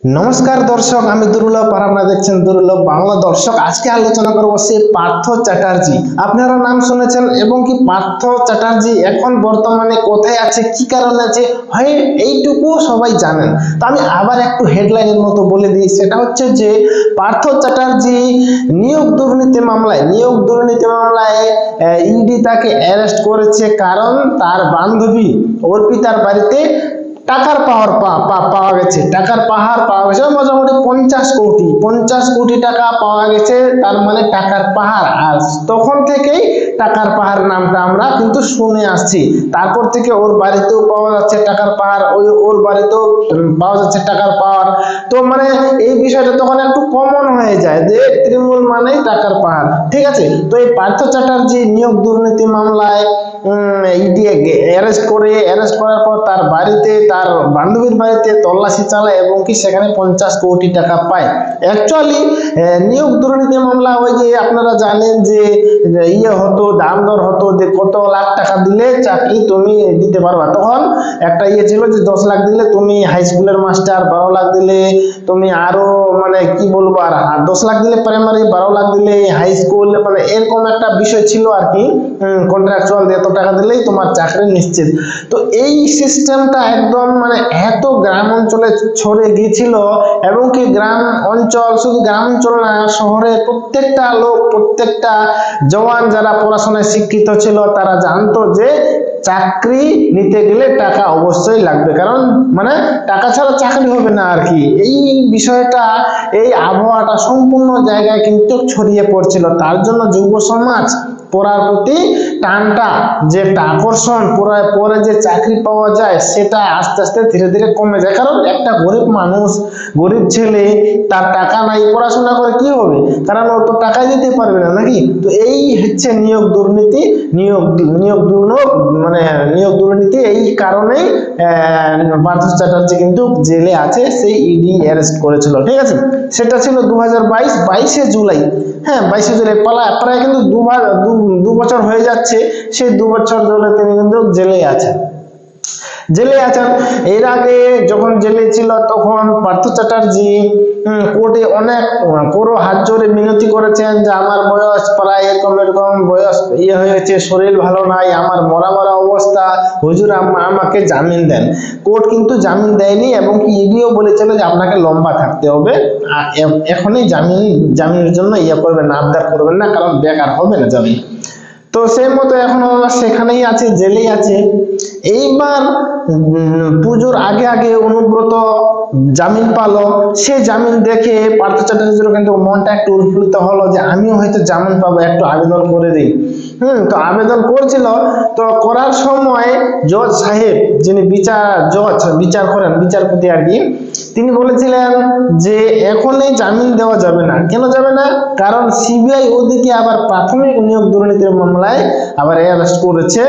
নমস্কার দর্শক, আমি দুর্লভ আর আপনারা দেখছেন দুর্লভ বাংলা দর্শক। আজকে আলোচনা করব সে পার্থ চ্যাটার্জি। আপনারা নাম শুনেছেন এবং কি পার্থ চ্যাটার্জি এখন বর্তমানে কোথায় আছে, কি কারণে আছে, হয় এইটুকু সবাই জানেন। তো আমি আবার একটু হেডলাইনের মতো বলে দিই, সেটা হচ্ছে যে পার্থ চ্যাটার্জি নিয়োগ দুর্নীতি মামলায়, নিয়োগ দুর্নীতি মামলায় ইডি তাকে অ্যারেস্ট করেছে কারণ তার বান্ধবী অর্পিতার বাড়িতে টাকার পাওয়ার পাওয়া গেছে। টাকার পাহাড় পাওয়া গেছে। মোটামুটি পঞ্চাশ কোটি পঞ্চাশ কোটি টাকা পাওয়া গেছে, তার মানে টাকার পাহাড়। আর তখন থেকেই টাকার পাহাড় নামটা আমরা কিন্তু শুনে আসছি। তারপর থেকে ওর বাড়িতেও পাওয়া যাচ্ছে টাকার পাহাড়, ওই ওর বাড়িতেও পাওয়া যাচ্ছে টাকার পাহাড়। তো মানে এই বিষয়টা তখন একটু কমন হয়ে যায় যে তৃণমূল মানেই টাকার পাহাড়। ঠিক আছে? তো এই পার্থ চ্যাটার্জি নিয়োগ দুর্নীতি মামলায় অ্যারেস্ট করে অ্যারেস্ট করার পর তার বাড়িতে, তার বান্ধবীর বাড়িতে তল্লাশি চালায় এবং কি সেখানে পঞ্চাশ কোটি টাকা পায়। অ্যাকচুয়ালি নিয়োগ দুর্নীতি মামলা, ওই যে আপনারা জানেন যে ইয়ে হতো, দাম দর হতো, যে কত লাখ টাকা দিলে চাকরি তুমি দিতে পারবা। তখন একটা ইয়ে ছিল যে দশ লাখ দিলে তুমি হাই স্কুলের মাস্টার বারো লাখ দিলে তুমি আরও মানে কি বলব আর দশ লাখ দিলে প্রাইমারি বারো লাখ দিলে হাই স্কুল মানে এরকম একটা বিষয় ছিল আর কি কন্ট্রাকচুয়াল এত টাকা দিলেই তোমার চাকরি নিশ্চিত। তো এই সিস্টেমটা একদম মানে এত গ্রাম অঞ্চলে ছড়ে গিয়েছিল এবং কি গ্রাম অঞ্চল, শুধু গ্রাম অঞ্চল না, শহরে প্রত্যেকটা লোক, প্রত্যেকটা জওয়ান যারা পড়াশোনায় শিক্ষিত ছিল, তারা জানতো যে চাকরি নিতে গেলে টাকা অবশ্যই লাগবে। কারণ মানে টাকা ছাড়া চাকরি হবে না আর কি। এই বিষয়টা, এই আবহাওয়াটা সম্পূর্ণ জায়গায় কিন্তু ছড়িয়ে পড়ছিল। তার জন্য যুব সমাজ পড়ার প্রতি টানটা, যে আকর্ষণ, পড়ায় পরে যে চাকরি পাওয়া যায়, সেটা আস্তে আস্তে ধীরে ধীরে কমে যায়। কারণ একটা গরিব মানুষ, গরিব ছেলে, তার টাকা নাই, পড়াশোনা করে কি হবে? কারণ ও তো টাকা দিতে পারবে না নাকি? তো এই হচ্ছে নিয়োগ দুর্নীতি, নিয়োগ নিয়োগ দুর্নীতি মানে নিয়োগ দুর্নীতি এই কারণেই পার্থ চ্যাটার্জি কিন্তু জেলে আছে, সেই ইডি অ্যারেস্ট করেছিল, ঠিক আছে? সেটা ছিল দু হাজার বাইশ, বাইশে জুলাই। হ্যাঁ বাইশে জুলাই, পালা, প্রায় কিন্তু দু বছর হয়ে যাচ্ছে, সেই দু বছর ধরে তিনি কিন্তু জেলে আছেন। জেলে আছেন। এর আগে যখন জেলে ছিল, তখন পার্থ চ্যাটার্জি কোর্টে অনেক পুরো হাত জোরে মিনতি করেছেন যে, আমার বয়স প্রায় এরকম এরকম, বয়স ইয়ে হয়েছে, শরীর ভালো নাই, আমার মরা মরা অবস্থা। হুজুর আমাকে জামিন দেন। কোর্ট কিন্তু জামিন দেয়নি এবং কি ইডিও বলেছিল যে, আপনাকে লম্বা থাকতে হবে। এখনই জামিন, জামিনের জন্য ইয়ে করবেন, আবদার করবেন না, কারণ বেকার হবে না জামিন। তো সেই মতো এখন সেখানেই আছে জেলেই আছে। এইবার পুজোর আগে আগে অনুব্রত জামিন পালো। সে জামিন দেখে পার্থ চ্যাটার্জির কিন্তু মনটা একটু উৎফুল্লিত হলো যে আমিও হয়তো জামিন পাবো, একটু আবেদন করে দিই। হুম, তো আবেদন করছিল। তো করার সময় জজ সাহেব, যিনি বিচার জজ, বিচার করেন, বিচারপতি আর কি, তিনি বলেছিলেন যে এখনই জামিন দেওয়া যাবে না। কেন যাবে না? কারণ সিবিআই ওদিকে আবার প্রাথমিক নিয়োগ দুর্নীতির মামলায় আবার অ্যারেস্ট করেছে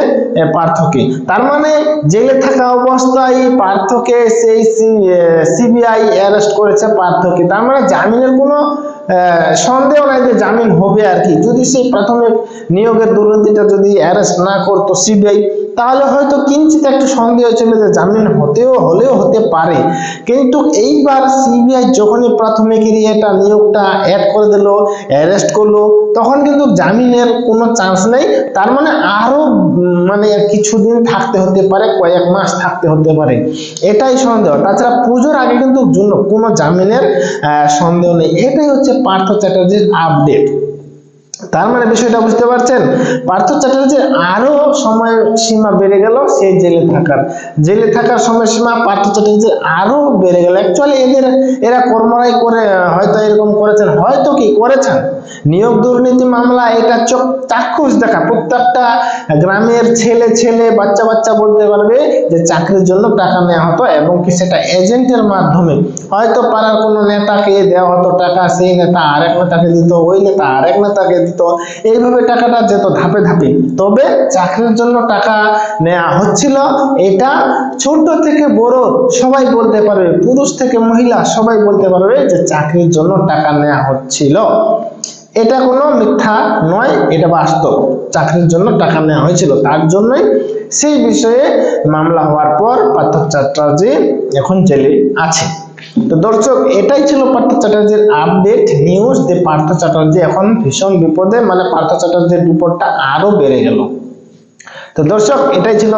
পার্থকে। তার মানে জেলে থাকা অবস্থায় পার্থকে সেই সিবিআই অ্যারেস্ট করেছে পার্থকে। তার মানে জামিনের কোনো সন্দেহ নাই যে জামিন হবে আর কি। যদি সেই প্রাথমিক নিয়োগের দুর্নীতিটা যদি অ্যারেস্ট না করতো সিবিআই তাহলে হয়তো কিঞ্চিত একটু সন্দেহ ছিল যে জামিন হতেও হলেও হতে পারে। কিন্তু এইবার সিবিআই যখনই প্রাথমিকের এটা নিয়োগটা অ্যাড করে দিল অ্যারেস্ট করল, তখন কিন্তু জামিনের কোনো চান্স নেই। তার মানে আরও মানে কিছুদিন থাকতে হতে পারে, কয়েক মাস থাকতে হতে পারে। এটাই সন্দেহ। তাছাড়া পুজোর আগে কিন্তু কোনো জামিনের সন্দেহ নেই। এটাই হচ্ছে পার্থ চ্যাটার্জির আপডেট তার মানে বিষয়টা বুঝতে পারছেন? পার্থ চ্যাটার্জির আরও সময় সীমা বেড়ে গেল সেই জেলে থাকার। জেলে থাকার সময়সীমা পার্থ চ্যাটার্জির আরও বেড়ে গেল। অ্যাকচুয়ালি এদের, এরা কর্মরাই করে, হয়তো এরকম করেছেন, হয়তো কি করেছেন? নিয়োগ দুর্নীতি মামলা, এটা চোখ চাক্ষুষ দেখা। প্রত্যেকটা গ্রামের ছেলে ছেলে, বাচ্চা বাচ্চা বলতে পারবে যে চাকরির জন্য টাকা নেওয়া হতো এবং কি সেটা এজেন্টের মাধ্যমে। হয়তো পাড়ার কোনো নেতাকে দেওয়া হতো টাকা, সেই নেতা আরেক নেতাকে দিত, ওই নেতা আরেক নেতাকে দিত। এইভাবে টাকাটা যেত ধাপে ধাপে। তবে চাকরির জন্য টাকা নেওয়া হচ্ছিল। এটা ছোট থেকে বড় সবাই বলতে পারবে, পুরুষ থেকে মহিলা সবাই বলতে পারবে যে চাকরির জন্য টাকা নেওয়া হচ্ছিল। এটা কোনো মিথ্যা নয়, এটা বাস্তব। চাকরির জন্য টাকা নেওয়া হয়েছিল। তার জন্যই সেই বিষয়ে মামলা হওয়ার পর পার্থ চ্যাটার্জি এখন জেলে আছে। তো দর্শক, এটাই ছিল পার্থ চ্যাটার্জির আপডেট নিউজ যে পার্থ চ্যাটার্জি এখন ভীষণ বিপদে মানে পার্থ চ্যাটার্জির বিপদটা আরও বেড়ে গেল। তো দর্শক, এটাই ছিল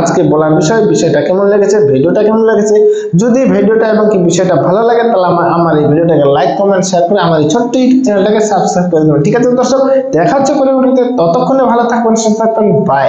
আজকে বলার বিষয়। বিষয়টা কেমন লেগেছে? ভিডিওটা কেমন লেগেছে? যদি ভিডিওটা এবং কি বিষয়টা ভালো লাগে, তাহলে আমার এই ভিডিওটাকে লাইক কমেন্ট শেয়ার করে আমার এই ছোট্ট চ্যানেলটাকে সাবস্ক্রাইব করে দেবেন। ঠিক আছে দর্শক, দেখা হচ্ছে পরবর্তীতে। ততক্ষণে ভালো থাকবেন, সুস্থ থাকবেন। বাই